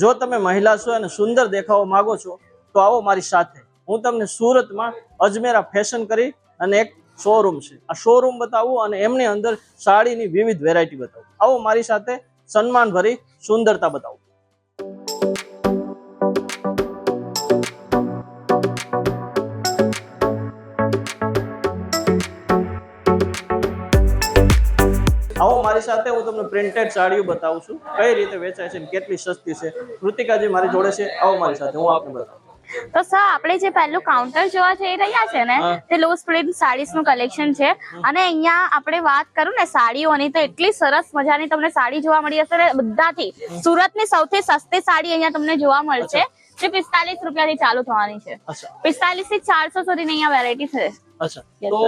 જો તમે મહિલા છો અને સુંદર દેખાવા માંગો છો, તો આવો મારી સાથે. હું તમને સુરતમાં અજમેરા ફેશન કરી અને એક શોરૂમ છે. આ શોરૂમ બતાવું અને એમની અંદર સાડીની વિવિધ વેરાયટી બતાવું. આવો મારી સાથે સન્માન ભરી સુંદરતા બતાવું. મારી સાથે હું તમને પ્રિન્ટેડ સાડીઓ બતાવું છું. કઈ રીતે વેચાય છે કેટલી સસ્તી છે. કૃતિકાજી મારી જોડે છે. આવો મારી સાથે. હું આપને બતાવું. તો સર આપણે જે પહેલું કાઉન્ટર જોવા જઈ રહ્યા છે ને તે લો સ્પ્રિન્ટ સાડીસનું કલેક્શન છે. અને અહીંયા આપણે વાત કરું ને સાડીઓની તો એટલી સરસ મજાની તમને સાડી જોવા મળી હશે ને બધાથી. સુરતની સૌથી સસ્તી સાડી અહીંયા તમને જોવા મળશે જે પિસ્તાલીસ રૂપિયાથી ચાલુ થવાની છે. પિસ્તાલીસથી ચારસો સુધીની અહીંયા વેરાયટી છે. અચ્છા. તો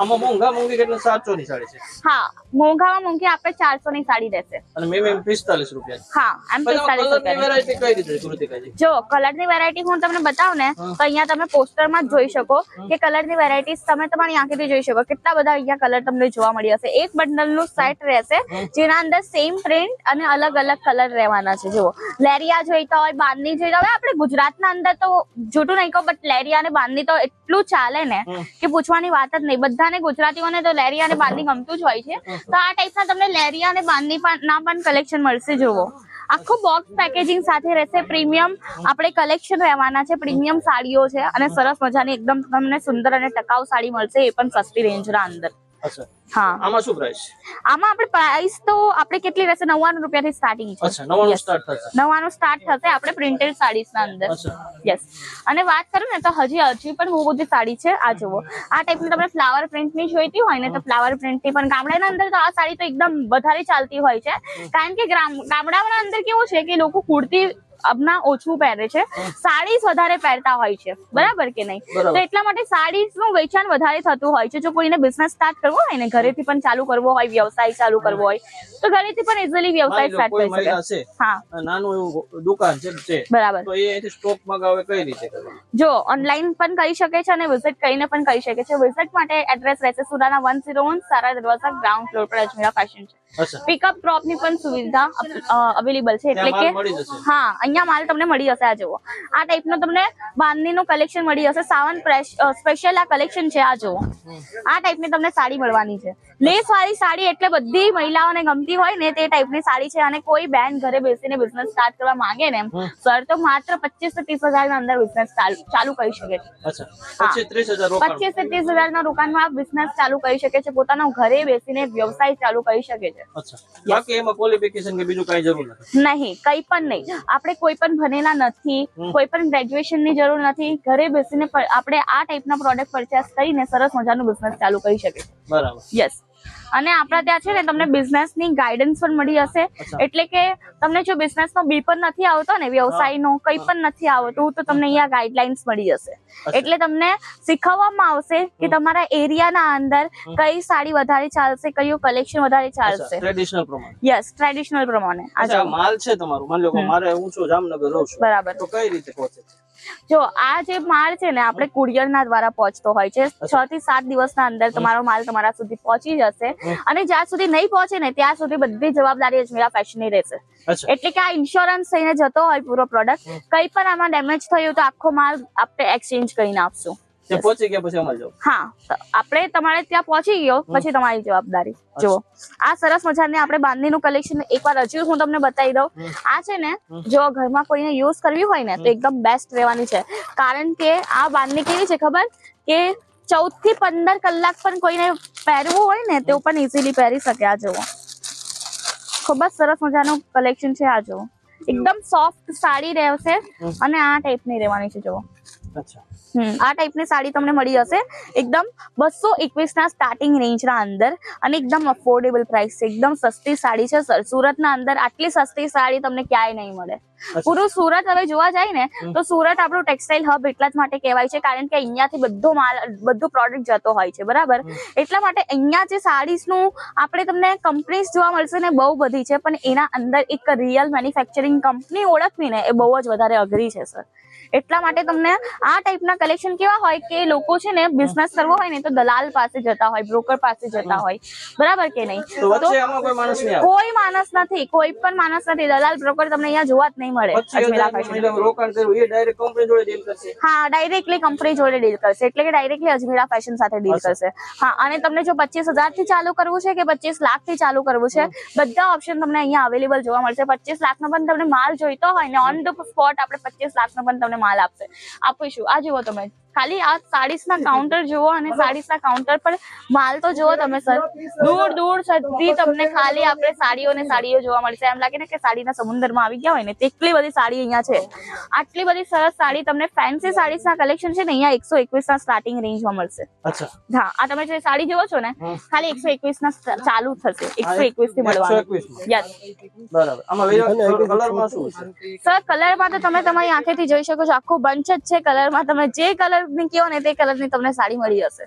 આમાં મોંઘા મોંઘી કેટલી સાતસો ની સાડી છે? હા મોંઘામાં મોંઘી આપણે ચારસો ની સાડી રહેશે. અને મેમ એમ પિસ્તાલીસ રૂપિયા. હા એમ પિસ્તાલીસ વેરાયટી કઈ રીતે કૃતિકાજી જો? કલરની વેરાયટી હું તમને બતાવું ને તો અહીંયા તમે પોસ્ટરમાં જોઈ શકો કે કલરની વેરાયટીઝ તમે તમારી આંખેથી જોઈ શકો. કેટલા બધા અહીંયા કલર તમને જોવા મળી હશે. એક બંડલનું સેટ રહેશે જેના અંદર સેમ પ્રિન્ટ અને અલગ અલગ કલર રહેવાના છે. જુઓ લેરિયા જોઈતા હોય બાંધણી જોઈતા હોય આપણે ગુજરાતના અંદર તો જૂઠું નહીં કહો બટ લેરિયા અને બાંધણી તો એટલું ચાલે ને. કે પૂછવાની વાત જ નહીં. બધાને ગુજરાતીઓને તો લેરિયા અને બાંધણી ગમતું જ હોય છે. તો આ ટાઈપના તમને લેરિયા અને પણ ના પણ કલેક્શન મળશે, જુઓ. આખું બોક્સ પેકેજિંગ સાથે રહેશે પ્રીમિયમ આપણે કલેક્શન રહેવાના છે. પ્રીમિયમ સાડીઓ છે અને સરસ મજાની એકદમ તમને સુંદર અને ટકાઉ સાડી મળશે. એ પણ સસ્તી રેન્જના અંદર. હા. આમાં શું પ્રાઇસ આમાં આપણે પ્રાઇસ તો આપણે કેટલી રહેશે? નવ્વાણું રૂપિયાથી સ્ટાર્ટિંગ છે. અચ્છા. સ્ટાર્ટ થશે. નવ્વાણું સ્ટાર્ટ થશે આપણે પ્રિન્ટેડ સાડીસ ના અંદર યસ અને વાત કરું ને તો હજી હજી પણ બહુ બધી સાડી છે આ જુઓ. આ ટાઈપની તમને ફ્લાવર પ્રિન્ટની જોઈતી હોય ને તો ફ્લાવર પ્રિન્ટની પણ ગામડાના અંદર તો આ સાડી તો એકદમ વધારે ચાલતી હોય છે. કારણ કે ગામડાના અંદર કેવું છે કે લોકો કુર્તી અબના ઓછું પહેરે છે. સાડી વધારે પહેરતા હોય છે. બરાબર કે નહીં? તો એટલા માટે સાડીઝનું વેચાણ વધારે થતું હોય છે. જો કોઈને બિઝનેસ સ્ટાર્ટ કરવો હોય ને ઘરેથી પણ ચાલુ કરવો હોય વ્યવસાય ચાલુ કરવો હોય તો ઘરેથી પણ ઇઝીલી વ્યવસાય સ્ટાર્ટ કરી શકે. હા. નાનું એવું દુકાન છે છે. બરાબર. તો એ સ્ટોક મગાવે કઈ રીતે જો ઓનલાઈન પણ કરી શકે છે અને વિઝિટ કરીને પણ કરી શકે છે. વિઝિટ માટે એડ્રેસ રહેશે સુરાના વન ઝીરો વન સારા દરવાજા ગ્રાઉન્ડ ફ્લોર પર અજમેરા ફેશન છે. પિકઅપ ડ્રોપની પણ સુવિધા અવેલેબલ છે. એટલે કે હા અહીંયા માલ તમને મળી જશે આ જુઓ. આ ટાઈપનો તમને બાંધણીનું કલેક્શન મળી જશે સાવન સ્પેશિયલ આ કલેક્શન છે આ જુઓ. આ ટાઈપની તમને સાડી મળવાની છે. લેસ વાળી સાડી એટલે બધી મહિલાઓને ગમતી હોય ને તે ટાઈપની સાડી છે અને કોઈ બેન ઘરે બેસીને બિઝનેસ સ્ટાર્ટ કરવા માંગે ને સર તો માત્ર પચીસથી ત્રીસ હજાર ના અંદર બિઝનેસ ચાલુ કરી શકે. છે પચીસ રોકાણ. થી ત્રીસ હજાર ના રોકાણમાં બિઝનેસ ચાલુ કરી શકે છે પોતાનો ઘરે બેસીને વ્યવસાય ચાલુ કરી શકે છે. નહીં કઈ પણ નહીં. આપણે કોઈ પણ ભણેલા નથી કોઈ પણ ગ્રેજ્યુએશનની જરૂર નથી ઘરે બેસીને આપણે આ ટાઈપના પ્રોડક્ટ પરચેસ કરીને સરસ મજાનું બિઝનેસ ચાલુ કરી શકીએ બરાબર. યસ અને આપણા ત્યાં છે ને તમને બિઝનેસની ગાઈડન્સ પણ મળી હશે. એટલે કે તમને જો બિઝનેસ નો બી પણ નથી આવતો ને વ્યવસાય નો કઈ પણ નથી આવતું તો તમને અહીંયા ગાઈડલાઇન્સ મળી જશે. એટલે તમને શીખવવામાં આવશે કે તમારા એરિયાના અંદર કઈ સાડી વધારે ચાલશે કયું કલેક્શન વધારે ચાલશે. ટ્રેડિશનલ પ્રમાણે. યસ ટ્રેડિશનલ પ્રમાણે. માલ છે તમારું માન લો મારે હું છું જામનગર રહું છું. બરાબર. તો કઈ રીતે પહોંચે? જો આ જે માલ છે ને આપણે કુરિયરના દ્વારા પહોંચતો હોય છે. છ થી સાત દિવસના અંદર તમારો માલ તમારા સુધી પહોંચી જશે. અને જ્યાં સુધી નહીં પહોંચે ને ત્યાં સુધી બધી જવાબદારી અજમેરા ફેશનની રહેશે. એટલે કે આ ઇન્સ્યોરન્સ થઈને જતો હોય પૂરો પ્રોડક્ટ કઈ પણ આમાં ડેમેજ થયું તો આખો માલ આપણે એક્સચેન્જ કરીને આપશું. પહોંચી ગયા પછી અમારે જવું. હા આપણે તમારે ત્યાં પહોંચી ગયો પછી તમારી જવાબદારી. જુઓ આ સરસ મજાની આપણે બાંધણીનું કલેક્શન એકવાર હજી હું તમને બતાવી દઉં. આ છે ને જો ઘરમાં કોઈને યુઝ કરવી હોય ને તો એકદમ બેસ્ટ રહેવાની છે. કારણ કે આ બાંધણી કેવી છે ખબર? કે ચૌદથી પંદર કલાક પણ કોઈને પહેરવું હોય ને તેવું પણ ઇઝીલી પહેરી શકે આ જુઓ. ખૂબ જ સરસ મજાનું કલેક્શન છે આ જુઓ. એકદમ સોફ્ટ સાડી રહેશે અને આ ટાઈપની રહેવાની છે જુઓ. અચ્છા. આ ટાઈપની સાડી તમને મળી જશે. એકદમ બસો એકવીસના સ્ટાર્ટિંગ રેન્જના અંદર અને એકદમ અફોર્ડેબલ પ્રાઇસ છે. એકદમ સસ્તી સાડી છે. સર સુરતના અંદર આટલી સસ્તી સાડી તમને ક્યાંય નહીં મળે. પૂરું સુરત હવે જોવા જાય ને તો સુરત આપણું ટેક્સટાઇલ હબ એટલા જ માટે કહેવાય છે કારણ કે અહીંયાથી બધો માલ બધું પ્રોડક્ટ જતો હોય છે. બરાબર? એટલા માટે અહીંયા જે સાડીઝનું આપણે તમને કંપનીઝ જોવા મળશે ને બહુ બધી છે પણ એના અંદર એક રિયલ મેન્યુફેક્ચરિંગ કંપની ઓળખવી ને એ બહુ જ વધારે અઘરી છે સર. એટલા માટે તમને આ ટાઈપના કલેક્શન કેવા હોય કે લોકો છે ને બિઝનેસ કરવો હોય ને તો દલાલ પાસે જતા હોય બ્રોકર પાસે જતા હોય. બરાબર કે નહીં? તો કોઈ માણસ નથી કોઈ પણ માણસ નથી. દલાલ બ્રોકર તમને અહીંયા જોવા જ નહીં મળે. હા ડાયરેક્ટલી કંપની જોડે ડીલ કરશે. એટલે કે ડાયરેક્ટલી અજમેરા ફેશન સાથે ડીલ કરશે. હા અને તમને જો પચીસથી ચાલુ કરવું છે કે પચીસ લાખથી ચાલુ કરવું છે બધા ઓપ્શન તમને અહીંયા અવેલેબલ જોવા મળશે. પચીસ લાખ નો પણ તમને માલ જોઈતો હોય ને ઓન ધ સ્પોટ આપણે પચીસ લાખ નો પણ તમને માલ આપશે આપીશું. આ જુઓ તમે. ખાલી આ સાડીસ ના કાઉન્ટર જુઓ અને સાડીસના કાઉન્ટર પર માલ તો જુઓ તમે સર. દૂર દૂર સુધી તમને ખાલી આપણે સાડીઓ ને સાડીઓ જોવા મળશે. એમ લાગે ને કે સાડીના સમુદ્રમાં આવી ગયા હોય ને તેટલી બધી સાડી અહીંયા છે. આટલી બધી સરસ સાડી તમને ફેન્સી સાડીસ ના કલેક્શન છે ને અહીંયા એકસો એકવીસ ના સ્ટાર્ટિંગ રેન્જમાં મળશે. હા આ તમે જે સાડી જોવો છો ને ખાલી એકસો એકવીસ ના ચાલુ થશે. એકસો એકવીસથી 121 મળવાનું. માં. યસ બરાબર. આમાં કલરમાં શું છે સર કલરમાં તો તમે તમારી આંખેથી જોઈ શકો છો. આખું બંચ જ છે કલરમાં તમે જે કલર ની કહો ને તે કલરની તમને સાડી મળી જશે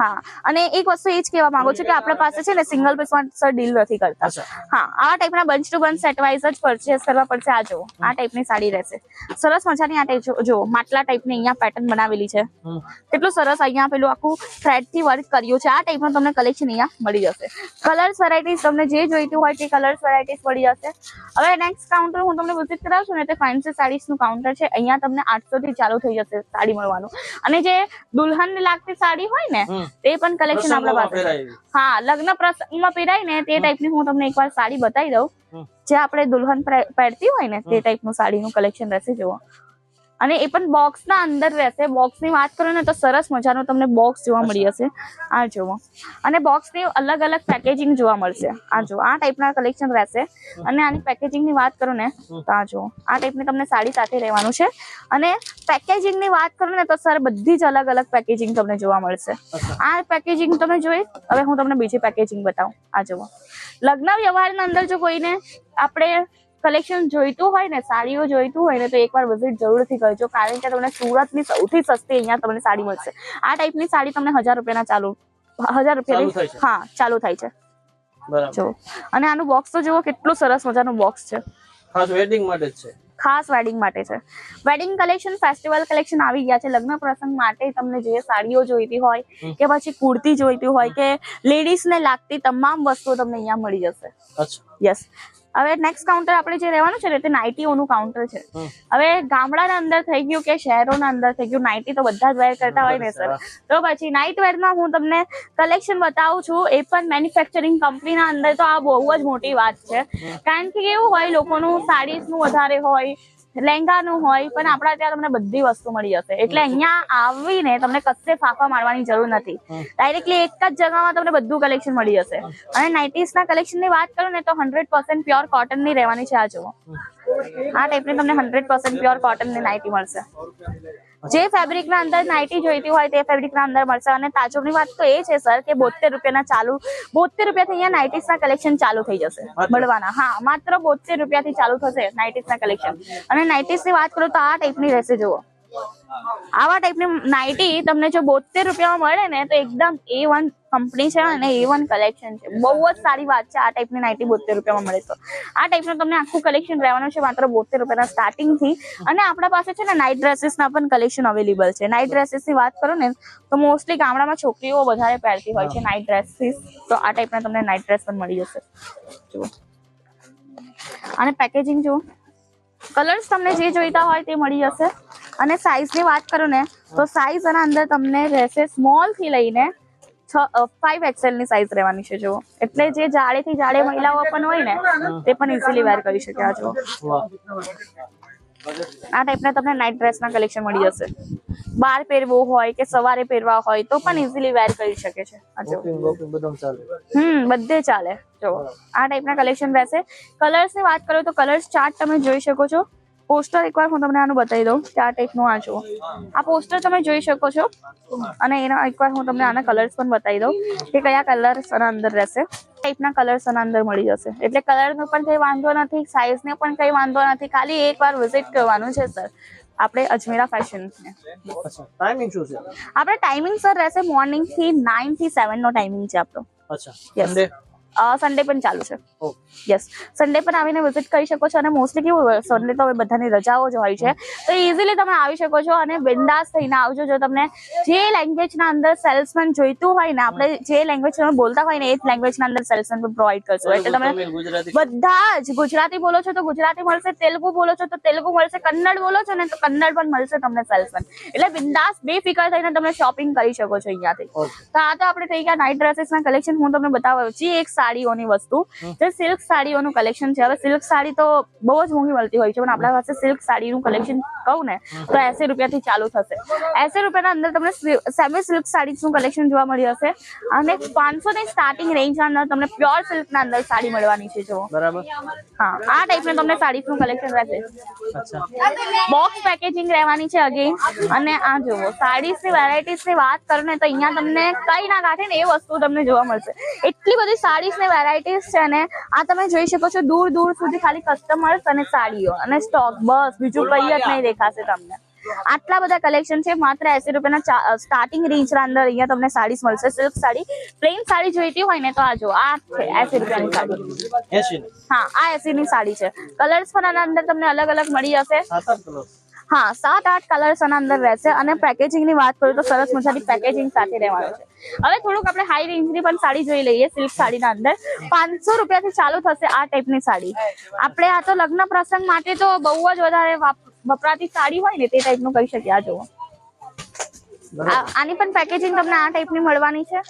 હા અને એક વસ્તુ એ જ કહેવા માંગુ છું કે આપણા પાસે છે ને સિંગલ પીસ સર ડીલ નથી કરતા. હા આ ટાઈપના bunch to bunch set wise જ પરચેસ કરવા પડશે. આ જુઓ આ ટાઈપની સાડી રહેશે. સરસ મજાની આ ટાઈપ જો માટલા ટાઈપની અહીંયા પેટર્ન બનાવેલી છે. કેટલું સરસ અહીંયા પેલું આખું થ્રેડથી વર્ક કર્યું છે. આ ટાઈપનું તમને કલેક્શન અહીંયા મળી જશે. કલર્સ વેરાયટીઝ તમને જે જોઈતું હોય તે કલર્સ વેરાયટીઝ મળી જશે. હવે નેક્સ્ટ કાઉન્ટર હું તમને વિઝિટ કરાવશું ને તે ફેન્સી સાડીઝનું કાઉન્ટર છે. અહીંયા તમને આઠસો થી ચાલુ થઈ જશે સાડી. મળવાનું. અને જે દુલ્હન લાગતી સાડી હોય ને તે પણ કલેક્શન આપણા પાસે. હા લગ્ન પ્રસંગમાં પહેરાય ને તે ટાઈપની હું તમને એકવાર સાડી બતાવી દઉં. જે આપણે દુલ્હન પહેરતી હોય ને તે. ટાઈપનું સાડીનું કલેક્શન રહેશે જુઓ અને એ પણ બોક્સ ના અંદર રહેશે. બોક્સની વાત કરો ને તો સરસ મજાનો તમને બોક્સ જોવા મળી જશે આ જુઓ. અને બોક્સની અલગ અલગ પેકેજિંગ જોવા મળશે. આ જુઓ. આ ટાઈપના કલેક્શન રહેશે. અને આની પેકેજિંગની વાત કરો ને તો આ જુઓ. આ ટાઈપની તમને સાડી સાથે રહેવાનું છે. અને પેકેજિંગની વાત કરો ને તો સર બધી જ અલગ અલગ પેકેજિંગ તમને જોવા મળશે. આ પેકેજિંગ તમે જોઈ. હવે હું તમને બીજી પેકેજિંગ બતાવું. આ જુઓ. લગ્ન વ્યવહારના અંદર જો કોઈને આપણે કલેક્શન જોઈતું હોય ને સાડીઓ જોઈતું હોય ને તો એકવાર વિઝિટ જરૂરથી કરજો. કારણ કે તમને સુરતની સૌથી સસ્તી અહીંયા તમને સાડી મળશે. આ ટાઈપની સાડી તમને હજાર રૂપિયાના ચાલુ હજાર રૂપિયાની હા ચાલુ થાય છે. જો. અને આનું બોક્સ તો જુઓ કેટલું સરસ મજાનું બોક્સ છે. ખાસ વેડિંગ માટે છે. ખાસ વેડિંગ માટે છે. વેડિંગ કલેક્શન ફેસ્ટિવલ કલેક્શન આવી ગયા છે. લગ્ન પ્રસંગ માટે તમને જે સાડીઓ જોઈતી હોય કે પછી કુર્તી જોઈતી હોય કે લેડીઝ ને લાગતી તમામ વસ્તુઓ તમને અહીંયા મળી જશે. યસ હવે નેક્સ્ટ કાઉન્ટર આપણે જે રહેવાનું છે ને તે નાઇટીઓનું કાઉન્ટર છે. હવે ગામડાના અંદર થઈ ગયું કે શહેરોના અંદર થઈ ગયું? નાઇટી તો બધા જ વેર કરતા હોય ને સર તો પછી નાઇટ વેરમાં હું તમને કલેક્શન બતાવું છું. એ પણ મેન્યુફેક્ચરિંગ કંપનીના અંદર તો આ બહુ જ મોટી વાત છે. કારણ કે કેવું હોય લોકોનું સાડીઝનું વધારે હોય લહેંગાનું હોય પણ આપણા ત્યાં તમને બધી વસ્તુ મળી જશે. એટલે અહીંયા આવીને તમને કશે ફાફા મારવાની જરૂર નથી. ડાયરેક્ટલી એક જ જગામાં તમને બધું કલેક્શન મળી જશે. અને નાઇટીસના કલેક્શનની વાત કરું ને તો હંડ્રેડ પર્સન્ટ પ્યોર કોટનની રહેવાની છે આ જુઓ. આ ટાઈપની તમને હંડ્રેડ પર્સન્ટ પ્યોર કોટનની નાઇટી મળશે. જે ફેબ્રિકના અંદર નાઇટી જોઈતી હોય તે ફેબ્રિકના અંદર મળશે. અને તાજુબની વાત તો એ છે સર કે બોતેર રૂપિયાના ચાલુ બોતેર રૂપિયાથી અહીંયા નાઇટીસના કલેક્શન ચાલુ થઈ જશે મળવાના. હા માત્ર બોતેર રૂપિયાથી ચાલુ થશે નાઇટીસના કલેક્શન. અને નાઇટીસની વાત કરું તો આ ટાઈપની રહેશે જુઓ. આવા ટાઈપની નાઇટી તમને જો બોતેર રૂપિયામાં મળે ને તો એકદમ એ વન કંપની છે અને એ વન કલેક્શન છે. બહુ જ સારી વાત છે. આ ટાઈપની નાઇટી બોતેર રૂપિયામાં મળે તો. આ ટાઈપનું તમને આખું કલેક્શન રહેવાનું છે માત્ર બોતેર રૂપિયાના સ્ટાર્ટિંગથી અને આપણા પાસે છે ને નાઇટ ડ્રેસીસના પણ કલેક્શન અવેલેબલ છે. નાઇટ ડ્રેસીસની વાત કરો ને, તો મોસ્ટલી ગામડામાં છોકરીઓ વધારે પહેરતી હોય છે નાઇટ ડ્રેસીસ તો આ ટાઈપના તમને નાઇટ ડ્રેસ પણ મળી જશે. જુઓ. અને પેકેજિંગ જુઓ. કલર્સ તમને જે જોઈતા હોય તે મળી જશે. અને સાઈઝની વાત કરું ને, તો સાઈઝ એના અંદર તમને રહેશે સ્મોલથી લઈને છ ફાઈવ એક્સેલની સાઈઝ રહેવાની છે જુઓ. એટલે જે જાડે થી જાડે મહિલાઓ પણ હોય ને તે પણ ઇઝીલી વેર કરી શકે આ જુઓ. આ ટાઈપના તમને નાઇટ ડ્રેસના કલેક્શન મળી જશે. બહાર પહેરવું હોય કે સવારે પહેરવા હોય તો પણ ઇઝીલી વેર કરી શકે છે હમ બધે ચાલે જો આ ટાઈપના કલેક્શન રહેશે. કલર્સની વાત કરું તો કલર્સ ચાર્ટ તમે જોઈ શકો છો. પોસ્ટર એકવાર હું તમને આનું બતાવી દઉં કે આ ટાઈપનું આ જુઓ. આ પોસ્ટર તમે જોઈ શકો છો. અને એના એકવાર હું તમને આના કલર્સ પણ બતાવી દઉં કે કયા કલર્સ આના અંદર રહેશે. ટાઈપના કલર્સ આના અંદર મળી જશે. એટલે કલરનો પણ કંઈ વાંધો નથી સાઇઝને પણ કંઈ વાંધો નથી. ખાલી એકવાર વિઝિટ કરવાનું છે સર આપણે અજમેરા ફેશન આપણે ટાઈમિંગ સર રહેશે મોર્નિંગથી નાઇનથી સેવન નો ટાઈમિંગ છે આપણો. અચ્છા. સન્ડે પણ ચાલુ છે. યસ સન્ડે પણ આવીને વિઝિટ કરી શકો છો અને મોસ્ટલી કેવું સન્ડે તો હવે બધાની રજાઓ જ હોય છે. તો ઇઝીલી તમે આવી શકો છો અને બિંદાસ થઈને આવજો. જો તમને જે લેંગ્વેજના અંદર સેલ્સમેન જોઈતું હોય ને આપણે જે લેંગ્વેજ બોલતા હોય ને એ જ લેંગ્વેજના અંદર સેલ્સમેન પ્રોવાઈડ કરશું. એટલે તમે બધા જ ગુજરાતી બોલો છો તો ગુજરાતી મળશે તેલુગુ બોલો છો તો તેલુગુ મળશે કન્નડ બોલો છો ને તો કન્નડ પણ મળશે તમને સેલ્સમેન એટલે બિંદાસ બેફિકર થઈને તમે શોપિંગ કરી શકો છો અહીંયાથી. તો આ તો આપણે થઈ ગયા નાઇટ ડ્રેસીસના કલેક્શન હું તમને બતાવું છું એક સાડીઓની વસ્તુ. જે સિલ્ક સાડીઓનું કલેક્શન છે. હવે સિલ્ક સાડી તો બહુ જ મોંઘી મળતી હોય છે પણ આપણા પાસે સિલ્ક સાડીનું કલેક્શન કહું ને તો એસી રૂપિયાથી ચાલુ થશે. એસી રૂપિયાના અંદર તમને સેમી સિલ્ક સાડીનું કલેક્શન જોવા મળી હશે. અને પાંચસો ની સ્ટાર્ટિંગ રેન્જના અંદર તમને પ્યોર સિલ્કના અંદર સાડી મળવાની છે જો બરાબર. હા આ ટાઈપનું તમને સાડીનું કલેક્શન રહેશે. બોક્સ પેકેજિંગ રહેવાની છે અગેન અને આ જુઓ સાડીઝની વેરાયટીઝની વાત કરો ને તો અહીંયા તમને કઈ ના કાઢે ને એ વસ્તુ તમને જોવા મળશે. એટલી બધી સાડીઝ ની વેરાયટીઝ છે ને આ તમે જોઈ શકો છો દૂર દૂર સુધી ખાલી કસ્ટમર્સ અને સાડીઓ અને સ્ટોક બસ બીજું કઈ જ નહીં દેખાશે તમને. આટલા બધા કલેક્શન છે માત્ર એસી રૂપિયાના સ્ટાર્ટિંગ રેન્જના અંદર અહીંયા તમને સાડીસ મળશે. સિલ્ક સાડી પ્લેન સાડી જોઈતી હોય ને તો આ જો આ છે એસી રૂપિયાની સાડી. હા આ એસી ની સાડી છે. કલર્સ પણ આના અંદર તમને અલગ અલગ મળી જશે. હા સાત આઠ કલર્સ આના અંદર રહેશે અને પેકેજિંગની વાત કરું તો સરસ મજાની પેકેજિંગ સાથે રહેવાનું છે. હવે થોડુંક આપણે હાઈ રેન્જની પણ સાડી જોઈ લઈએ સિલ્ક સાડીના અંદર. પાંચસો રૂપિયાથી ચાલુ થશે આ ટાઈપની સાડી. આપણે આ તો લગ્ન પ્રસંગ માટે તો બહુ જ વધારે વપરાતી સાડી હોય ને તે ટાઈપનું કહી શકીએ. આ જુઓ. આની પણ પેકેજિંગ તમને આ ટાઈપની મળવાની છે.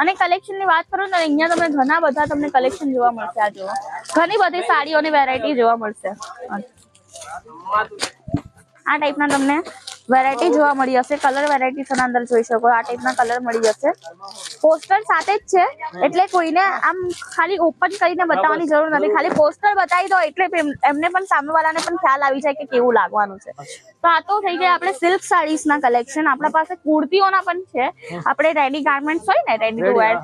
અને કલેક્શનની વાત કરું ને અહીંયા તમને ઘણા બધા તમને કલેક્શન જોવા મળશે. આ જુઓ. ઘણી બધી સાડીઓની વેરાયટી જોવા મળશે. આ ટાઈપના તમને વેરાયટી જોવા મળી હશે. કલર વેરાયટી તમે અંદર જોઈ શકો. આ ટાઈપના કલર મળી જશે. પોસ્ટર સાથે જ છે. એટલે કોઈને આમ ખાલી ઓપન કરીને બતાવવાની જરૂર નથી. ખાલી પોસ્ટર બતાવી દો એટલે એમને પણ સામેવાળાને પણ ખ્યાલ આવી જાય કે કેવું લાગવાનું છે. તો આ તો થઈ ગયા આપણે સિલ્ક સાડીઝ ના કલેક્શન આપણા પાસે કુર્તીઓના પણ છે. આપણે રેડી ગાર્મેન્ટ્સ હોય ને રેડી ટુ વેર.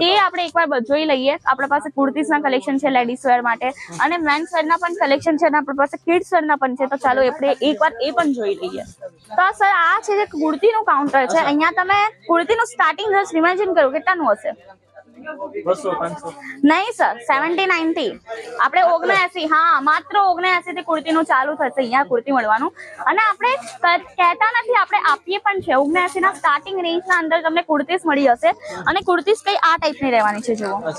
તે આપણે એકવાર જોઈ લઈએ. આપણા પાસે કુર્તીઝ ના કલેક્શન છે લેડીઝ વેર માટે. અને મેન્સ વેર ના પણ કલેક્શન છે અને આપણા પાસે કિડ્સ વેર ના પણ છે. તો ચાલો આપણે એકવાર એ પણ જોઈ લઈએ. તો સર આ છે જે કુર્તીનું કાઉન્ટર છે. અહીંયા તમે કુર્તીનું સ્ટાર્ટિંગ જસ્ટ ઇમેજિન કરો. કેટલાનું હશે. નહીં સર સેવન્ટી નાઇનથી આપણે ઓગણએસી હા માત્ર ઓગણએસી થી કુર્તીનું ચાલુ થશે અહીંયા કુર્તી મળવાનું. અને આપણે કહેતા નથી આપણે આપીએ પણ છે. ઓગણએસી ના સ્ટાર્ટિંગ રેન્જ ના અંદર તમને કુર્તીસ મળી હશે. અને કુર્તીસ કઈ આ ટાઈપની રહેવાની છે જુઓ. આ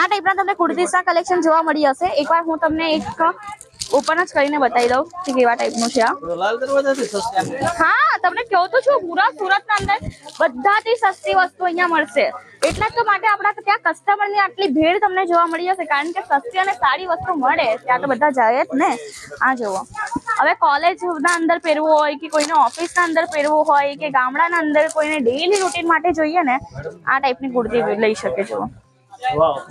આ ટાઈપના તમને કુર્તીસના કલેક્શન જોવા મળી હશે. એકવાર હું તમને એક ઓપન જ કરીને બતાવી દઉં કે કેવા ટાઈપનું છે આ. હા તમને કહું તો છું પૂરા સુરતના અંદર બધાથી સસ્તી વસ્તુ અહીંયા મળશે. એટલા જ તો માટે આપણા ત્યાં કસ્ટમરની આટલી ભીડ તમને જોવા મળી જશે કારણ કે સસ્તી અને સારી વસ્તુ મળે. ત્યાં તો બધા જાય જ ને. આ જુઓ. હવે કોલેજના અંદર પહેરવું હોય કે કોઈને ઓફિસના અંદર પહેરવું હોય કે ગામડાના અંદર કોઈને ડેઈલી રૂટીન માટે જોઈએ ને આ ટાઈપની કુર્તી લઈ શકે જુઓ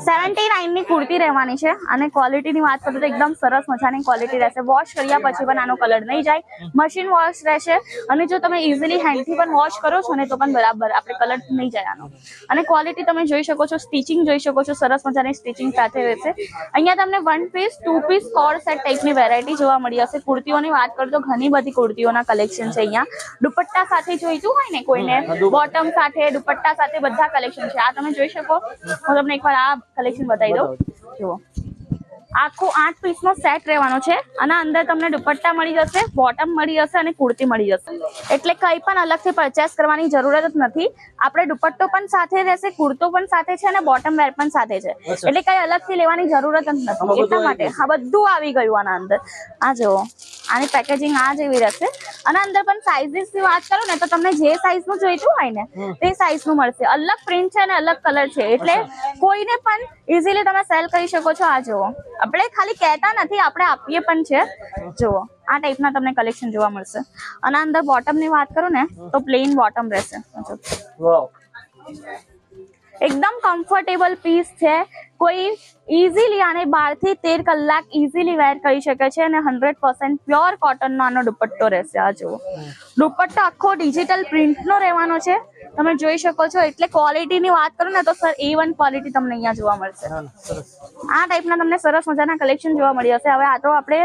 સેવન્ટી નાઇનની કુર્તી રહેવાની છે અને ક્વોલિટીની વાત કરું તો એકદમ સરસ મજાની ક્વોલિટી રહેશે. વોશ કર્યા પછી પણ આનો કલર નહીં જાય. મશીન વોશ રહેશે અને જો તમે ઇઝીલી હેન્ડથી પણ વોશ કરો છો ને તો પણ બરાબર આપણે કલર નહીં જાય આનો. અને ક્વોલિટી તમે જોઈ શકો છો સ્ટિચિંગ જોઈ શકો છો સરસ મજાની સ્ટિચિંગ સાથે રહેશે. અહીંયા તમને one piece two piece co-ord set ટાઈપની વેરાયટી જોવા મળી હશે. કુર્તીઓની વાત કરું તો ઘણી બધી કુર્તીઓના કલેક્શન છે અહીંયા. દુપટ્ટા સાથે જોઈતું હોય ને કોઈને બોટમ સાથે દુપટ્ટા સાથે બધા કલેક્શન છે. આ તમે જોઈ શકો. હું તમને એકવાર આ કલેક્શન બતાવી દઉં. જુઓ. આખું આઠ પીસ નો સેટ રહેવાનો છે અને અંદર તમને દુપટ્ટા મળી જશે બોટમ મળી જશે અને કુર્તી મળી જશે. એટલે કંઈ પણ અલગથી પરચેસ કરવાની જરૂરત જ નથી. આપણે દુપટ્ટો પણ સાથે રહેશે કુર્તો પણ સાથે છે અને બોટમ વેર પણ સાથે છે. એટલે કઈ અલગથી લેવાની જરૂરત જ નથી. એટલા માટે હા બધું આવી ગયું આના અંદર. આ જુઓ આની પેકેજિંગ આ જેવી રહેશે. અને અંદર પણ સાઇઝીસની વાત કરો ને તો તમને જે સાઇઝનું જોઈતું હોય ને તે સાઇઝનું મળશે. અલગ પ્રિન્ટ છે અને અલગ કલર છે. એટલે કોઈને પણ ઇઝીલી તમે સેલ કરી શકો છો. આ જુઓ. આપણે ખાલી કહેતા નથી આપણે આપીએ પણ છે. જુઓ આ ટાઈપના તમને કલેક્શન જોવા મળશે. અને અંદર બોટમની વાત કરું ને તો પ્લેન બોટમ રહેશે. એકદમ કમ્ફર્ટેબલ પીસ છે. કોઈ ઇઝીલી આને બારથી તેર કલાક ઇઝીલી વેર કરી શકે છે અને હંડ્રેડ પર્સન્ટ પ્યોર કોટનનો આનો દુપટ્ટો રહેશે. આ જુઓ. દુપટ્ટો આખો ડિજિટલ પ્રિન્ટનો રહેવાનો છે. તમે જોઈ શકો છો એટલે ક્વોલિટીની વાત કરું ને તો સર એ વન ક્વોલિટી તમને અહીંયા જોવા મળશે. આ ટાઈપના તમને સરસ મજાના કલેક્શન જોવા મળી હશે. હવે આ તો આપણે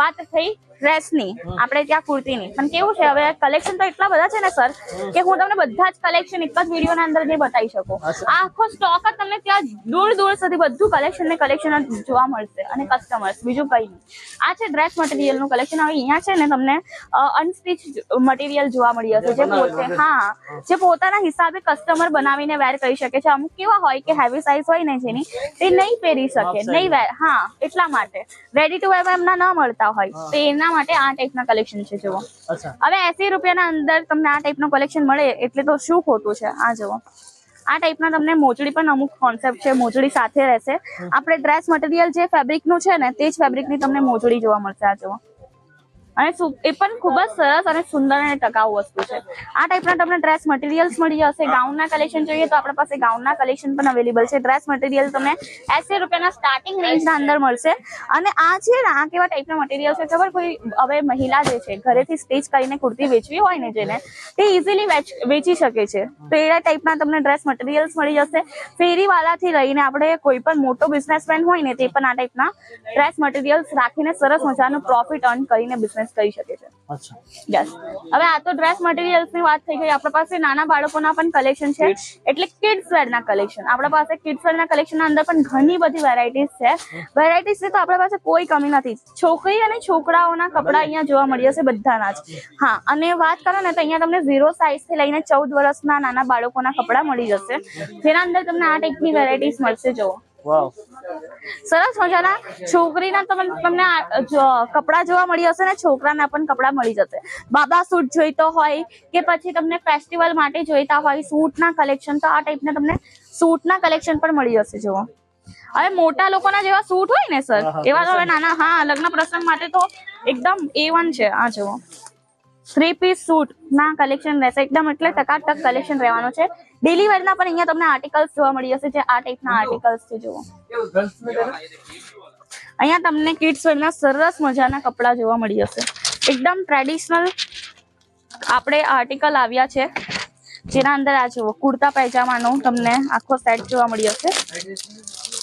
વાત થઈ ડ્રેસની આપણે ત્યાં કુર્તીની. પણ કેવું છે હવે કલેક્શન તો એટલા બધા છે ને સર કે હું તમને બધા જ કલેક્શન એક જ વિડીયોના અંદર નહીં બતાવી શકું. આખો સ્ટોક જ તમને ત્યાં દૂર દૂર સુધી બધું કલેક્શન ને કલેક્શન જોવા મળશે અને કસ્ટમર્સ બીજું કઈ નહીં. આ છે ડ્રેસ મટીરિયલનું કલેક્શન હવે અહીંયા છે ને તમને અનસ્ટીચ મટીરિયલ જોવા મળી હશે જે પોતે હા જે પોતાના હિસાબે કસ્ટમર બનાવીને વેર કરી શકે છે. અમુક કેવા હોય કે હેવી સાઇઝ હોય ને જેની તે નહીં પહેરી શકે નહીં વેર હા એટલા માટે. રેડી ટુ વેર એમના ન મળતા હોય. તો એના માટે આ ટાઈપના કલેક્શન છે જુઓ. હવે એસી રૂપિયાના અંદર તમને આ ટાઈપનું કલેક્શન મળે એટલે તો શું ખોટું છે? આ જુઓ. આ ટાઈપના તમને મોજડી પણ અમુક કોન્સેપ્ટ છે મોજડી સાથે રહેશે. આપણે ડ્રેસ મટીરિયલ જે ફેબ્રિકનું છે ને તે જ ફેબ્રિકની તમને મોજડી જોવા મળશે આ જુઓ. અને એ પણ ખૂબ જ સરસ અને સુંદર અને ટકાઉ વસ્તુ છે. આ ટાઈપના તમને ડ્રેસ મટીરિયલ્સ મળી જશે. ગાઉનના કલેક્શન જોઈએ તો આપણા પાસે ગાઉનના કલેક્શન પણ અવેલેબલ છે. ડ્રેસ મટીરિયલ તમને એસી રૂપિયાના સ્ટાર્ટિંગ રેન્જના અંદર મળશે. અને આ છે ને, આ કેવા ટાઈપના મટીરિયલ છે? ખબર? કોઈ હવે મહિલા જે છે, ઘરેથી સ્ટીચ કરીને કુર્તી વેચવી હોય ને જેને, તે ઇઝીલી વેચી શકે છે. તો એ ટાઈપના તમને ડ્રેસ મટીરિયલ્સ મળી જશે. ફેરીવાલાથી લઈને આપણે કોઈ પણ મોટો બિઝનેસમેન હોય ને, તે પણ આ ટાઈપના ડ્રેસ મટીરિયલ્સ રાખીને સરસ મજાનું પ્રોફિટ અર્ન કરીને બિઝનેસ કરી શકે છે. યસ હવે આ તો ડ્રેસ મટીરિયલ્સની વાત થઈ ગઈ. આપણા પાસે નાના બાળકોના પણ કલેક્શન છે. એટલે કિડ્સ વેર ના કલેક્શન આપણા પાસે કિડ્સ વેર ના કલેક્શન અંદર પણ ઘણી બધી વેરાયટીઝ છે. વેરાયટીઝની તો આપણા પાસે કોઈ કમી નથી. છોકરી અને છોકરાઓના કપડા અહીંયા જોવા મળી જશે બધાના જ. હા અને વાત કરો ને તો અહીંયા તમને ઝીરો સાઇઝથી લઈને ચૌદ વર્ષના નાના બાળકોના કપડા મળી જશે. જેના અંદર તમને આ ટાઈપની વેરાયટીઝ મળશે જોવો સરસ મજાના. છોકરીના તમને તમને કપડાં જોવા મળી હશે ને છોકરાના પણ કપડા મળી જશે. બાબા સૂટ જોઈતો હોય કે પછી તમને ફેસ્ટિવલ માટે જોઈતા હોય સૂટના કલેક્શન તો આ ટાઈપના તમને સૂટના કલેક્શન પણ મળી જશે જુઓ. હવે મોટા લોકોના જેવા સૂટ હોય ને સર? એવા તો હવે નાના હા લગ્ન પ્રસંગ માટે તો એકદમ એ વન છે. આ જુઓ. થ્રી પીસ સૂટ ના કલેક્શન રહેશે. એકદમ એટલે ટકાટક કલેક્શન રહેવાનું છે. ડેલી વેરના પણ અહીંયા તમને આર્ટિકલ્સ જોવા મળી જશે જે આ ટાઈપના આર્ટિકલ્સ છે જુઓ. અહીંયા તમને કિડ્સ વેરના સરસ મજાના કપડાં જોવા મળી જશે. એકદમ ટ્રેડિશનલ આપણે આર્ટિકલ આવ્યા છે. જેના અંદર આ જુઓ કુર્તા પાયજામાનો તમને આખો સેટ જોવા મળી જશે.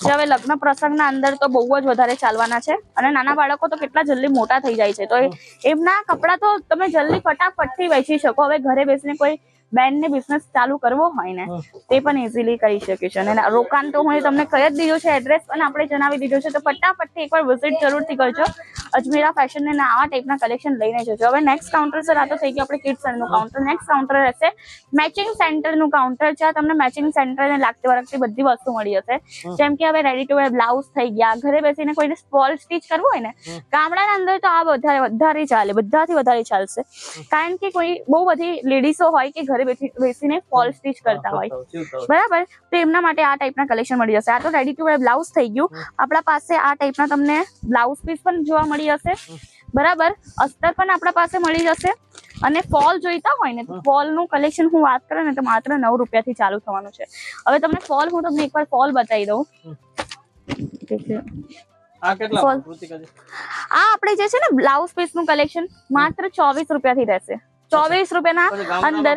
જે હવે લગ્ન પ્રસંગના અંદર તો બહુ જ વધારે ચાલવાના છે અને નાના બાળકો તો કેટલા જલ્દી મોટા થઈ જાય છે. તો એમના કપડાં તો તમે જલ્દી ફટાફટથી વેચી શકો. હવે ઘરે બેસીને કોઈ બેનને બિઝનેસ ચાલુ કરવો હોય ને તે પણ ઇઝીલી કરી શકે છે. અને રોકાણ તો હું તમને કહી જ દીધું છે એડ્રેસ પણ આપણે જણાવી દીધું છે. તો ફટાફટથી એકવાર વિઝિટ જરૂરથી કરજો. અજમેરા ફેશન ને આવા ટાઈપના કલેક્શન લઈને જજો. હવે નેક્સ્ટ કાઉન્ટર સર આ તો થઈ ગયું આપણે કિડ્સનું કાઉન્ટર નેક્સ્ટ કાઉન્ટર રહેશે મેચિંગ સેન્ટરનું કાઉન્ટર છે તમને મેચિંગ સેન્ટર ને લાગતી વળગતી બધી વસ્તુ મળી જશે. જેમ કે હવે રેડી ટુ વેર બ્લાઉઝ થઈ ગયા ઘરે બેસીને કોઈને સ્પોલ સ્ટીચ કરવું હોય ને ગામડાના અંદર તો આ વધારે વધારે ચાલે બધાથી વધારે ચાલશે. કારણ કે કોઈ બહુ બધી લેડીઝો હોય કે ઘરે બેસી બેસીને ફોલ સ્ટીચ કરતા હોય. બરાબર? તો એમના માટે આ ટાઈપના કલેક્શન મળી જશે. આ તો રેડી ટુ વેર બ્લાઉઝ થઈ ગયું. આપણા પાસે આ ટાઈપના તમને બ્લાઉઝ પીસ પણ જોવા મળી જશે બરાબર? અસ્તર પણ આપણા પાસે મળી જશે. અને ફોલ જોઈતા હોય ને તો ફોલનું કલેક્શન હું વાત કરું ને તો માત્ર નવ રૂપિયાથી ચાલુ થવાનું છે. હવે તમને ફોલ હું તમને એકવાર ફોલ બતાવી દઉં. આ આપણે જે છે ને બ્લાઉઝ પીસનું કલેક્શન માત્ર ચોવીસ રૂપિયાથી રહેશે. ચોવીસ રૂપિયા રૂપિયાના અંદર.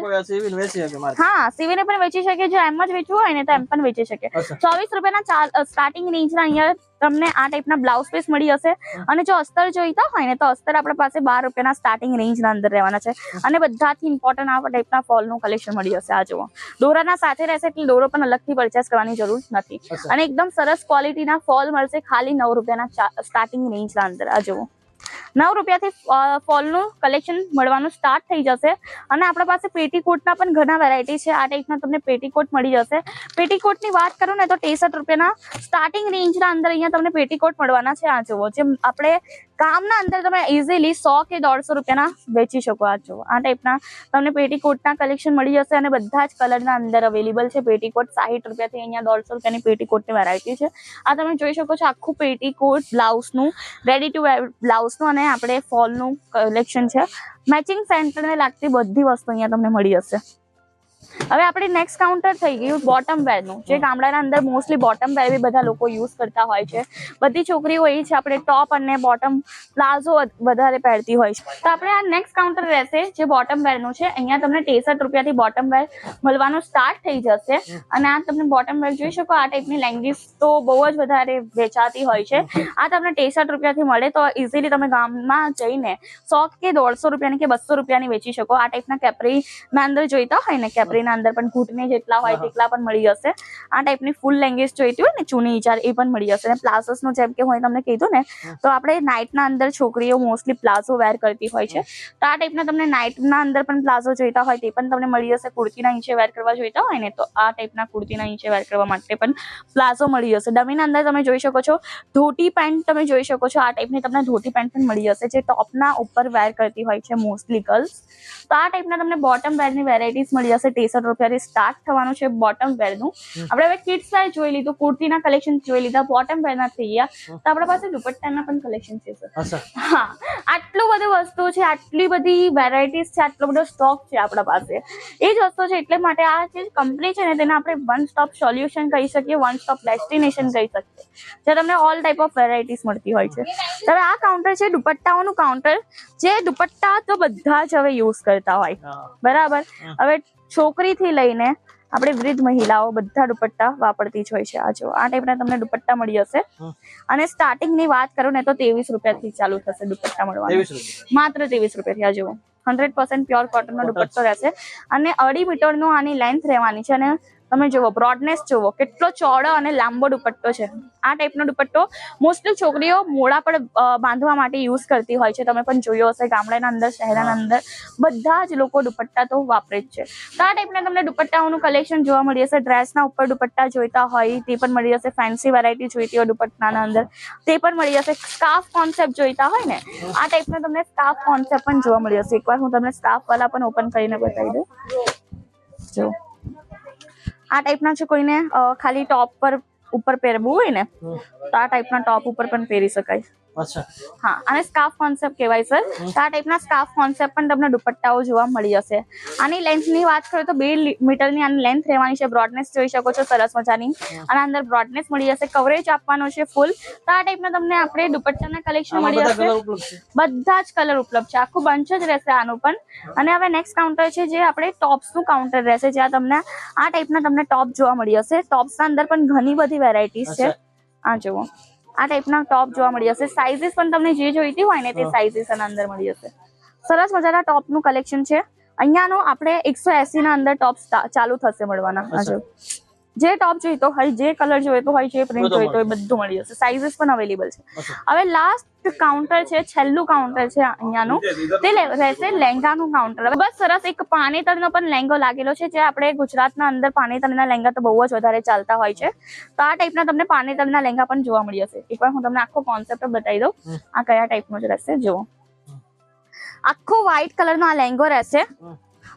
હા સીવીને પણ વેચી શકે જો એમ જ વેચવું હોય ને તો એમ પણ વેચી શકે. ચોવીસ રૂપિયાના સ્ટાર્ટિંગ રેન્જના અહીંયા તમને આ ટાઈપના બ્લાઉઝ પીસ મળી જશે અને જો અસ્તર જોઈતા હોય ને તો અસ્તર આપણા પાસે બાર રૂપિયાના સ્ટાર્ટિંગ રેન્જના અંદર રહેવાના છે. અને બધાથી ઇમ્પોર્ટન્ટ આ ટાઈપના ફોલનું કલેક્શન મળી જશે આ જુઓ. દોરાના સાથે રહેશે એટલે દોરો પણ અલગથી પરચેસ કરવાની જરૂર નથી. અને એકદમ સરસ ક્વોલિટીના ફોલ મળશે ખાલી નવ રૂપિયાના સ્ટાર્ટિંગ રેન્જના અંદર આ જુઓ. નવ રૂપિયાથી ફોલનું કલેક્શન મળવાનું સ્ટાર્ટ થઈ જશે. અને આપણા પાસે પેટીકોટના પણ ઘણા વેરાયટી છે. આ ટાઈપના તમને પેટીકોટ મળી જશે. પેટીકોટની વાત કરું ને તો ત્રેસઠ રૂપિયાના સ્ટાર્ટિંગ રેન્જના અંદર અહીંયા તમને પેટીકોટ મળવાના છે. આ જુઓ, જેમ આપણે ગામના અંદર તમે ઇઝીલી સો કે દોઢસો રૂપિયાના વેચી શકો. આ જુઓ, આ ટાઈપના તમને પેટીકોટના કલેક્શન મળી જશે અને બધા જ કલરના અંદર અવેલેબલ છે. પેટીકોટ સાહીઠ રૂપિયાથી અહીંયા દોઢસો રૂપિયાની પેટીકોટની વેરાયટી છે. આ તમે જોઈ શકો છો આખું પેટીકોટ બ્લાઉઝનું રેડી ટુ બ્લાઉઝનું અને આપણે ફોલનું કલેક્શન છે. મેચિંગ સેન્ટરને લાગતી બધી વસ્તુ અહીંયા તમને મળી જશે. હવે આપણે નેક્સ્ટ કાઉન્ટર થઈ ગયું બોટમ વેરનું. જે ગામડાના અંદર મોસ્ટલી બોટમ વેર બી બધા લોકો યુઝ કરતા હોય છે. બધી છોકરીઓ એ છે, આપણે ટોપ અને બોટમ પ્લાઝો વધારે પહેરતી હોય છે. તો આપણે આ નેક્સ્ટ કાઉન્ટર રહેશે, જે બોટમ વેરનું છે. અહીંયા તમને ત્રેસઠ રૂપિયાથી બોટમ વેર મળવાનું સ્ટાર્ટ થઈ જશે. અને આ તમને બોટમ વેર જોઈ શકો, આ ટાઈપની લેંગીસ તો બહુ જ વધારે વેચાતી હોય છે. આ તમને ત્રેસઠ રૂપિયાથી મળે તો ઇઝીલી તમે ગામમાં જઈને સો કે દોઢસો રૂપિયાની કે બસો રૂપિયાની વેચી શકો. આ ટાઈપના કેપરીના અંદર જોઈતા હોય ને કેપરીના અંદર પણ ઘૂંટને જેટલા હોય તેટલા પણ મળી જશે. આ ટાઈપની ફૂલ લેંગેજ જોઈતી હોય ને ચૂની ચાર એ પણ મળી જશે. અને પ્લાઝોસનું જેમ કે હું તમને કીધું ને તો આપણે નાઇટના અંદર છોકરીઓ મોસ્ટલી પ્લાઝો વેર કરતી હોય છે. તો આ ટાઈપના તમને નાઇટના અંદર પણ પ્લાઝો જોઈતા હોય તે પણ તમને મળી જશે. કુર્તીના નીચે વેર કરવા જોઈતા હોય ને તો આ ટાઈપના કુર્તીના નીચે વેર કરવા માટે પણ પ્લાઝો મળી જશે. ડમીના અંદર તમે જોઈ શકો છો ધોતી પેન્ટ તમે જોઈ શકો છો. આ ટાઈપની તમને ધોતી પેન્ટ પણ મળી જશે જે ટોપના ઉપર વેર કરતી હોય છે મોસ્ટલી ગર્લ્સ તો આ ટાઈપના તમને બોટમ વેરની વેરાયટીઝ મળી જશે. ત્રેસઠ રૂપિયાથી સ્ટાર્ટ થવાનું છે બોટમ વેરનું આપણે હવે કિડ્સ સાઈઝ જોઈ લીધું કુર્તીના કલેક્શન જોઈ લીધા બોટમ વેરના થઈ ગયા. તો આપણા પાસે દુપટ્ટાના પણ કલેક્શન છે સર હા આટલું બધું વસ્તુ છે આટલી બધી વેરાયટીઝ છે આટલો બધો સ્ટોક છે આપણા પાસે. એ જ વસ્તુ છે એટલે માટે આ જે કંપની છે ને તેને આપણે વન સ્ટોપ સોલ્યુશન કહી શકીએ વન સ્ટોપ ડેસ્ટિનેશન કહી શકીએ. જ્યાં તમને ઓલ ટાઈપ ઓફ વેરાયટીઝ મળતી હોય છે. તો હવે આ કાઉન્ટર છે દુપટ્ટાઓનું કાઉન્ટર જે દુપટ્ટા તો બધા જ હવે યુઝ કરતા હોય. બરાબર? હવે છોકરીથી લઈને આપણે વૃદ્ધ મહિલાઓ બધા દુપટ્ટા વાપરતી જ હોય છે. આ જો આ ટાઈપના તમને દુપટ્ટા મળી જશે અને સ્ટાર્ટિંગની વાત કરું ને તો ત્રેવીસ રૂપિયાથી ચાલુ થશે દુપટ્ટા મળવાનું. માત્ર ત્રેવીસ રૂપિયાથી આ જુઓ હંડ્રેડ પર્સન્ટ પ્યોર કોટનનો દુપટ્ટો રહેશે. અને અઢી મીટરનો આની લેન્થ રહેવાની છે અને તમે જુઓ બ્રોડનેસ જુઓ કેટલો ચોડો અને લાંબો દુપટ્ટો છે. આ ટાઈપનો દુપટ્ટો મોસ્ટલી છોકરીઓ મોડા પર બાંધવા માટે યુઝ કરતી હોય છે. તમે પણ જોયો હશે ગામડાના અંદર શહેરના અંદર બધા જ લોકો દુપટ્ટા તો વાપરે જ છે. તો આ ટાઈપના તમને દુપટ્ટાઓનું કલેક્શન જોવા મળી જશે ડ્રેસના ઉપર દુપટ્ટા જોઈતા હોય તે પણ મળી જશે ફેન્સી વેરાયટી જોઈતી હોય દુપટ્ટાના અંદર તે પણ મળી જશે સ્કાફ કોન્સેપ્ટ જોઈતા હોય ને આ ટાઈપનો તમને સ્કાફ કોન્સેપ્ટ પણ જોવા મળી જશે એકવાર હું તમને સ્કાર્ફ વાળા પણ ઓપન કરીને બતાવી દઉં. જો. આ ટાઈપના છે કોઈને ખાલી ટોપ પર, ઉપર પહેરવું હોય ને, તો આ ટાઈપના ટોપ ઉપર પણ પહેરી શકાય. હા અને સ્કાર્ફ કોન્સેપ્ટ કહેવાય સર તો આ ટાઈપના સ્કાર્ફ કોન્સેપ્ટ પણ તમને દુપટ્ટાઓ જોવા મળી જશે. આની લેન્થની વાત કરો તો બે મીટરની આની લેન્થ રહેવાની છે. બ્રોડનેસ જોઈ શકો છો સરસ મજાની. અને અંદર બ્રોડનેસ મળી જશે. કવરેજ આપવાનો છે ફૂલ તો આ ટાઈપના તમને આપણે દુપટ્ટાના કલેક્શન મળી જશે. બધા જ કલર ઉપલબ્ધ છે. આખું બંચ જ રહેશે આનું પણ. અને હવે નેક્સ્ટ કાઉન્ટર છે જે આપણે ટોપ્સનું કાઉન્ટર રહેશે જ્યાં તમને આ ટાઈપના તમને ટોપ જોવા મળી જશે. ટોપ્સના અંદર પણ ઘણી બધી વેરાયટીઝ છે. આ જુઓ. આ ટાઈપના ટોપ જોવા મળી જશે. સાઇઝીસ પણ તમને જે જોઈતી હોય ને તે સાઇઝીસ એના અંદર મળી જશે. સરસ મજાના ટોપનું કલેક્શન છે. અહીંયાનો આપણે એકસો એસી ના અંદર ટોપ ચાલુ થશે મળવાના. અચ્છા. જો ટોપ જોઈતો હોય જે કલર જોઈતો હોય જે પ્રિન્ટ જોઈતો હોય બધું મળી જશે. સાઇઝીસ પણ અવેલેબલ છે. હવે લાસ્ટ કાઉન્ટર છે છેલ્લું કાઉન્ટર છે અહીંયાનું. તે રહેશે લેંગાનું કાઉન્ટર બસ સરસ એક પાનેતરનો પણ લેંગો લાગેલો છે જે આપણે ગુજરાતના અંદર પાનેતરના લેંગા તો બહુ જ વધારે ચાલતા હોય છે. તો આ ટાઈપના તમને પાનેતરના લેંગા પણ જોવા મળી જશે. એકવાર હું તમને આખો કોન્સેપ્ટ બતાવી દઉં. આ કયા ટાઈપનો જ રહેશે જુઓ. આખો વ્હાઈટ કલરનો આ લેંગો રહેશે.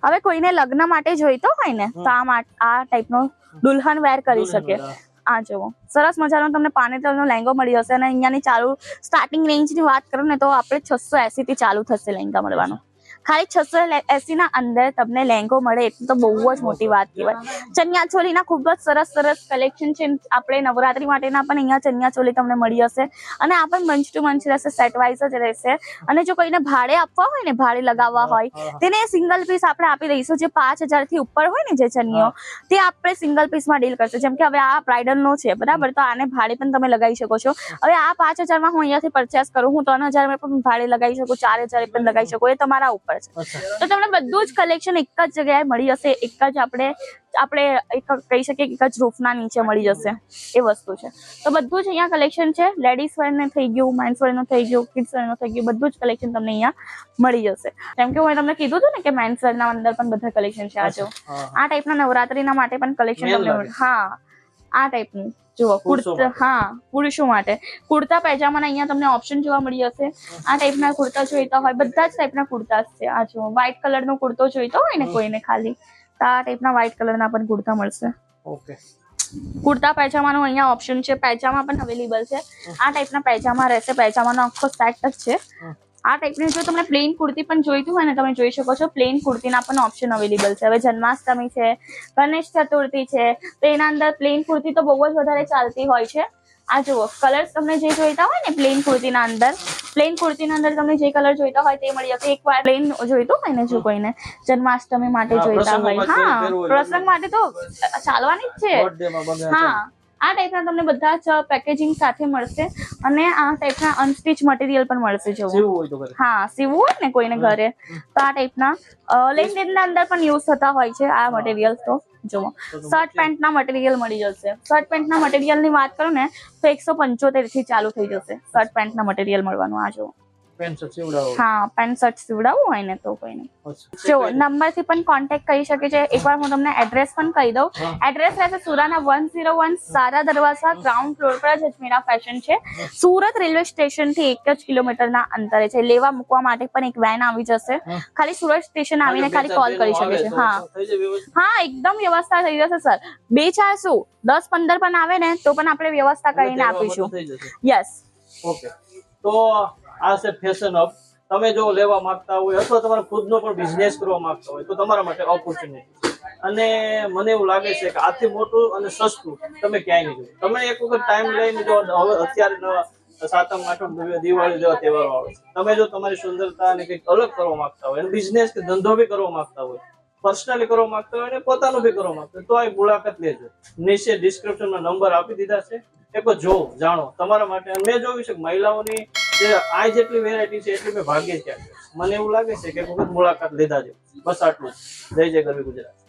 હવે કોઈને લગ્ન માટે જોઈતો હોય ને તો આ આ ટાઈપનો દુલ્હન વેર કરી શકે. આ જુઓ. સરસ મજાનો તમને પાનેતરનો લેંગો મળી જશે અને અહીંયાની ચાલુ સ્ટાર્ટિંગ રેન્જની વાત કરું ને તો આપણે છસો એસી થી ચાલુ થશે લેંગા મળવાનો. ખાલી છસો એસી ના અંદર તમને લેંગો મળે એટલું તો બહુ જ મોટી વાત કહેવાય. ચણિયા ચોલીના ખૂબ જ સરસ સરસ કલેક્શન છે. આપણે નવરાત્રી માટેના પણ અહીંયા ચણિયા ચોલી તમને મળી જશે અને આ પણ મંચ ટુ મંચ રહેશે સેટ વાઇઝ જ રહેશે. અને જો કોઈને ભાડે આપવા હોય ને ભાડે લગાવવા હોય તેને સિંગલ પીસ આપણે આપી દઈશું. જે પાંચ હજારથી ઉપર હોય ને જે ચણિયો તે આપણે સિંગલ પીસમાં ડીલ કરશે. જેમ કે હવે આ બ્રાઇડલ નો છે બરાબર? તો આને ભાડે પણ તમે લગાવી શકો છો. હવે આ પાંચ હજારમાં હું અહીંયાથી પરચેસ કરું. હું ત્રણ હજાર પણ ભાડે લગાવી શકું ચાર હજાર પણ લગાવી શકું. એ તમારા ઉપર છે. તો તમને બધું જ કલેક્શન એક જ જગ્યાએ મળી જશે એક જ આપણે આપણે એક કહી શકીએ કે એક જ રૂફના નીચે મળી જશે એ વસ્તુ છે. તો બધું જ અહીંયા કલેક્શન છે. લેડીઝ વેરનું થઈ ગયું મેન્સ વેરનું થઈ ગયું કિડ્સ વેરનું થઈ ગયું બધું જ કલેક્શન તમને અહીંયા મળી જશે. જેમ કે હું તમને કીધું હતું ને કે મેન્સ વેરના અંદર પણ બધા કલેક્શન છે આ જો આ ટાઈપના નવરાત્રીના માટે પણ કલેક્શન તમને હા આ ટાઈપનું જુઓ કુર્તા હા પુરુષો માટે. કુર્તા પાયજામાના અહીંયા તમને ઓપ્શન જોવા મળી હશે. આ ટાઈપના કુર્તા જોઈતા હોય બધા જ ટાઈપના કુર્તા છે. આ જો વ્હાઈટ કલરનો કુર્તો જોઈતો હોય ને કોઈને ખાલી તો આ ટાઈપના વ્હાઈટ કલરના પણ કુર્તા મળશે. ઓકે. કુર્તા પાયજામાનો અહીંયા ઓપ્શન છે. પૈજામા પણ અવેલેબલ છે. આ ટાઈપના પૈજામા રહેશે. પાયજામાનો આખો સેટ જ છે. આ ટાઈપની જો તમને પ્લેન કુર્તી પણ જોઈતું હોય ને તમે જોઈ શકો છો પ્લેન કુર્તીના પણ ઓપ્શન અવેલેબલ છે. હવે જન્માષ્ટમી છે ગણેશ ચતુર્થી છે તો એના અંદર પ્લેન કુર્તી તો બહુ જ વધારે ચાલતી હોય છે. આ જુઓ કલર્સ તમને જે જોઈતા હોય ને પ્લેન કુર્તીના અંદર પ્લેન કુર્તીના અંદર તમને જે કલર જોઈતા હોય તે મળી જશે એકવાર પ્લેન જોઈતું હોય ને જો કોઈને જન્માષ્ટમી માટે જોઈતા હોય. હા પ્રસંગ માટે તો ચાલવાની જ છે. હા. આ ટાઈપના તમને બધા જ પેકેજિંગ સાથે મળશે અને આ ટાઈપના અનસ્ટીચ મટીરિયલ પણ મળશે જેવું. હા સીવું હોય ને કોઈને ઘરે. તો આ ટાઈપના લેનદેનના અંદર પણ યુઝ થતા હોય છે આ મટીરિયલ તો. જુઓ શર્ટ પેન્ટના મટીરિયલ મળી જશે. શર્ટ પેન્ટના મટીરિયલની વાત કરું ને તો એકસો પંચોતેરથી ચાલુ થઈ જશે શર્ટ પેન્ટના મટીરિયલ મળવાનું આ જુઓ પેન્ટ શર્ટ સીવડાવો. હા પેન્ટ શર્ટ સીવડાવવું હોય ને તો કોઈને જો નંબરથી પણ કોન્ટેક્ટ કરી શકે છે. એકવાર હું તમને એડ્રેસ પણ કહી દઉં. એડ્રેસ રહેશે સુરાના વન ઝીરો વન સારા દરવાજા ગ્રાઉન્ડ ફ્લોર પર જ અજમેરા ફેશન છે. સુરત રેલવે સ્ટેશનથી એક જ કિલોમીટરના અંતરે છે. લેવા મૂકવા માટે પણ એક વેન આવી જશે. ખાલી સુરત સ્ટેશન આવીને ખાલી કોલ કરી શકે છે. હા. હા એકદમ વ્યવસ્થા થઈ જશે સર. બે ચાર શું? દસ પંદર પણ આવે ને તો પણ આપણે વ્યવસ્થા કરીને આપીશું. Yes okay. તો આ છે ફેશન અપ તમે જો લેવા માંગતા હોય અથવા તમારે ખુદનો પણ બિઝનેસ કરવા માંગતા હોય, તો તમારા માટે ઓપોર્ચ્યુનિટી અને મને એવું લાગે છે કે આથી મોટું અને સસ્તું તમે ક્યાંય નહીં જોયું. તમે એક વખત ટાઈમ લઈને જો હવે અત્યારે સાતમ, આઠમ દિવાળી જેવા તહેવારો આવે છે. તમે જો તમારી સુંદરતા અને કંઈક અલગ કરવા માંગતા હોય બિઝનેસ કે ધંધો બી કરવા માંગતા હોય પર્સનલી કરવા માંગતા હોય અને પોતાનું બી કરવા માંગતા હોય, તો આ મુલાકાત લેજો. નીચે ડિસ્ક્રિપ્શનમાં નંબર આપી દીધા છે. એક જો જાણો. તમારા માટે મેં જોયું છે મહિલાઓની જે આ જેટલી વેરાયટી છે, એટલી મેં ભાગ્યે જ મને એવું લાગે છે કે મુલાકાત લીધા છે. બસ આટલું જય જય ગરવી ગુજરાત.